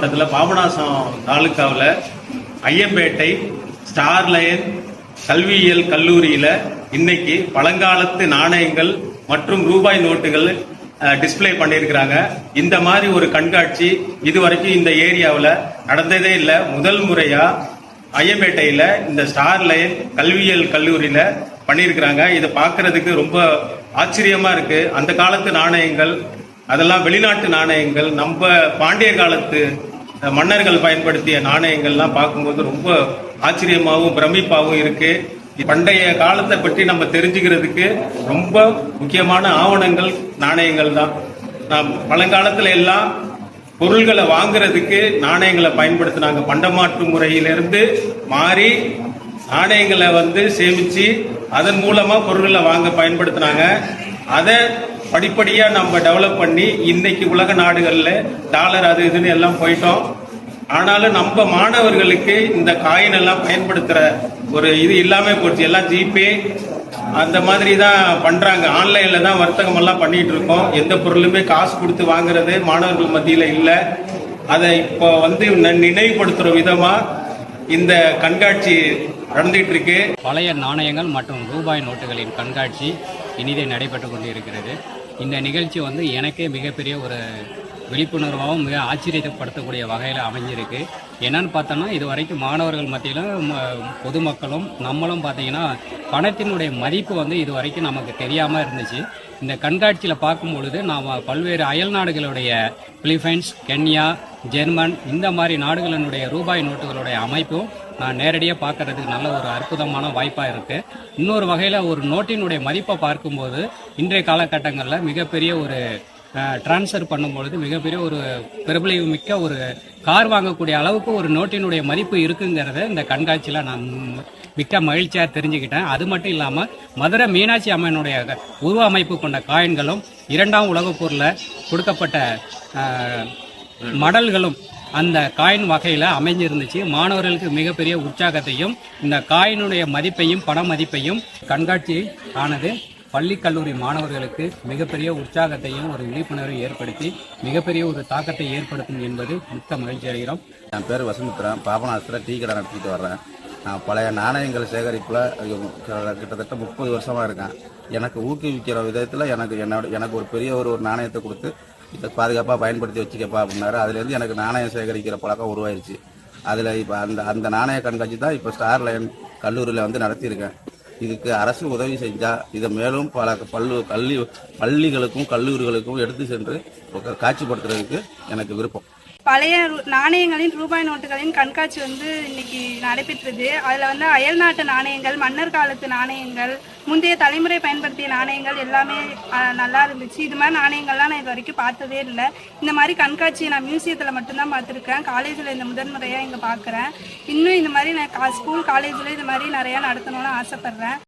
மாவட்டத்தில் பாபநாசம் தாலுக்காவில் Ayyampettai star line கல்வியியல் கல்லூரியில் இன்னைக்கு பழங்காலத்து நாணயங்கள் மற்றும் ரூபாய் நோட்டுகள் டிஸ்ப்ளே பண்ணியிருக்கிறாங்க. இந்த மாதிரி ஒரு கண்காட்சி இதுவரைக்கும் இந்த ஏரியாவில் நடந்ததே இல்லை. முதல் முறையாக ஐயம்பேட்டையில் இந்த ஸ்டார் லைன் கல்வியியல் கல்லூரியில் பண்ணியிருக்கிறாங்க. இதை பார்க்கறதுக்கு ரொம்ப ஆச்சரியமாக இருக்குது அந்த காலத்து நாணயங்கள் அதெல்லாம் வெளிநாட்டு நாணயங்கள் நம்ம பாண்டிய காலத்து மன்னர்கள் பயன்படுத்திய நாணயங்கள்லாம் பார்க்கும்போது ரொம்ப ஆச்சரியமாகவும் பிரமிப்பாகவும் இருக்கு. பண்டைய காலத்தை பற்றி நம்ம தெரிஞ்சுக்கிறதுக்கு ரொம்ப முக்கியமான ஆவணங்கள் நாணயங்கள் தான். நாம் பழங்காலத்துல எல்லாம் பொருள்களை வாங்குறதுக்கு நாணயங்களை பயன்படுத்தினாங்க. பண்டமாற்று முறையிலிருந்து மாறி நாணயங்களை வந்து சேமிச்சு அதன் மூலமா பொருள்களை வாங்க பயன்படுத்தினாங்க. அதை படிப்படியா நம்ம டெவலப் பண்ணி இன்னைக்கு உலக நாடுகள்ல டாலர் அது இதுன்னு எல்லாம் போயிட்டோம். ஆனாலும் நம்ம மாணவர்களுக்கு இந்த காயின் எல்லாம் பயன்படுத்துற ஒரு இது இல்லாம போச்சு. எல்லாம் ஜிபே அந்த மாதிரி தான் பண்றாங்க. ஆன்லைன்ல தான் வர்த்தகம் எல்லாம் பண்ணிட்டு இருக்கோம். எந்த பொருளுமே காசு கொடுத்து வாங்குறது மாணவர்கள் மத்தியில இல்லை. அதை இப்போ வந்து ந- நினைவுபடுத்துற விதமா இந்த கண்காட்சி நடந்துட்டு இருக்கு. பழைய நாணயங்கள் மற்றும் ரூபாய் நோட்டுகளின் கண்காட்சி இனிதே நடைபெற்று கொண்டிருக்கிறது. இந்த நிகழ்ச்சி வந்து எனக்கே மிகப்பெரிய ஒரு விழிப்புணர்வாகவும் மிக ஆச்சரியப்படுத்தக்கூடிய வகையில் அமைஞ்சிருக்கு. என்னன்னு பார்த்தோன்னா இது வரைக்கும் மாணவர்கள் மத்தியிலும் ம- பொதுமக்களும் நம்மளும் பார்த்தீங்கன்னா பணத்தினுடைய மதிப்பு வந்து இது வரைக்கும் நமக்கு தெரியாமல் இருந்துச்சு. இந்த கண்காட்சியில் பார்க்கும் பொழுது நாம் பல்வேறு அயல் நாடுகளுடைய பிலிப்பைன்ஸ் கென்யா ஜெர்மன் இந்த மாதிரி நாடுகளினுடைய ரூபாய் நோட்டுகளுடைய அமைப்பும் நான் நேரடியாக பார்க்கறதுக்கு நல்ல ஒரு அற்புதமான வாய்ப்பாக இருக்கு. இன்னொரு வகையில் ஒரு நோட்டினுடைய மதிப்பை பார்க்கும்போது இன்றைய காலகட்டங்களில் மிகப்பெரிய ஒரு டிரான்ஸ்ஃபர் பண்ணும்பொழுது மிகப்பெரிய ஒரு பிரபலிவு மிக்க ஒரு கார் வாங்கக்கூடிய அளவுக்கு ஒரு நோட்டினுடைய மதிப்பு இருக்குங்கிறத இந்த கண்காட்சியில் நான் மிக்க மகிழ்ச்சியாக தெரிஞ்சுக்கிட்டேன். அது மட்டும் இல்லாமல் மதுரை மீனாட்சி அம்மனுடைய உருவ அமைப்பு கொண்ட காயின்களும் இரண்டாம் உலகப் போரில் கொடுக்கப்பட்ட மடல்களும் அந்த காயின் வகையில் அமைஞ்சிருந்துச்சு. மாணவர்களுக்கு மிகப்பெரிய உற்சாகத்தையும் இந்த காயினுடைய மதிப்பையும் பண மதிப்பையும் கண்காட்சி ஆனது பள்ளி கல்லூரி மாணவர்களுக்கு மிகப்பெரிய உற்சாகத்தையும் ஒரு விழிப்புணர்வை ஏற்படுத்தி மிகப்பெரிய ஒரு தாக்கத்தை ஏற்படுத்தும் என்பது மிக்க மகிழ்ச்சி அடைகிறோம். என் பேர் வசந்தபுரம். பாபநாசத்தில் டீ கடை நடத்திட்டு வர்றேன். நான் பழைய நாணயங்கள் சேகரிப்பில் கிட்டத்தட்ட முப்பது வருஷமாக இருக்கேன். எனக்கு ஊக்குவிக்கிற விதத்தில் எனக்கு என்னோட எனக்கு ஒரு பெரிய ஒரு ஒரு நாணயத்தை கொடுத்து இதை பாதுகாப்பாக பயன்படுத்தி வச்சுக்கப்பா அப்படின்னாரு. அதுலேருந்து எனக்கு நாணயம் சேகரிக்கிற பழக்கம் உருவாயிருச்சு. அதில் இப்போ அந்த அந்த நாணய கண்காட்சி தான் இப்போ ஸ்டார் லைன் கல்லூரியில் வந்து நடத்தியிருக்கேன். இதுக்கு அரசு உதவி செஞ்சால் இதை மேலும் பல பல்லு கல்வி பள்ளிகளுக்கும் கல்லூரிகளுக்கும் எடுத்து சென்று காட்சிப்படுத்துறதுக்கு எனக்கு விருப்பம். பழைய நாணயங்களின் ரூபாய் நோட்டுகளின் கண்காட்சி வந்து இன்னைக்கு நடைபெற்றது. அதில் வந்து அயல் நாட்டு நாணயங்கள் மன்னர் காலத்து நாணயங்கள் முந்தைய தலைமுறை பயன்படுத்திய நாணயங்கள் எல்லாமே நல்லா இருந்துச்சு. இது மாதிரி நாணயங்கள்லாம் நான் இது வரைக்கும் பார்த்ததே இல்லை. இந்த மாதிரி கண்காட்சியை நான் மியூசியத்தில் மட்டும்தான் பார்த்துருக்கேன். காலேஜில் இந்த முதன்முறையாக இங்கே பார்க்குறேன். இன்னும் இந்த மாதிரி நான் கா- ஸ்கூல் காலேஜில் இது மாதிரி நிறையா நடத்தணும்னு ஆசைப்பட்றேன்.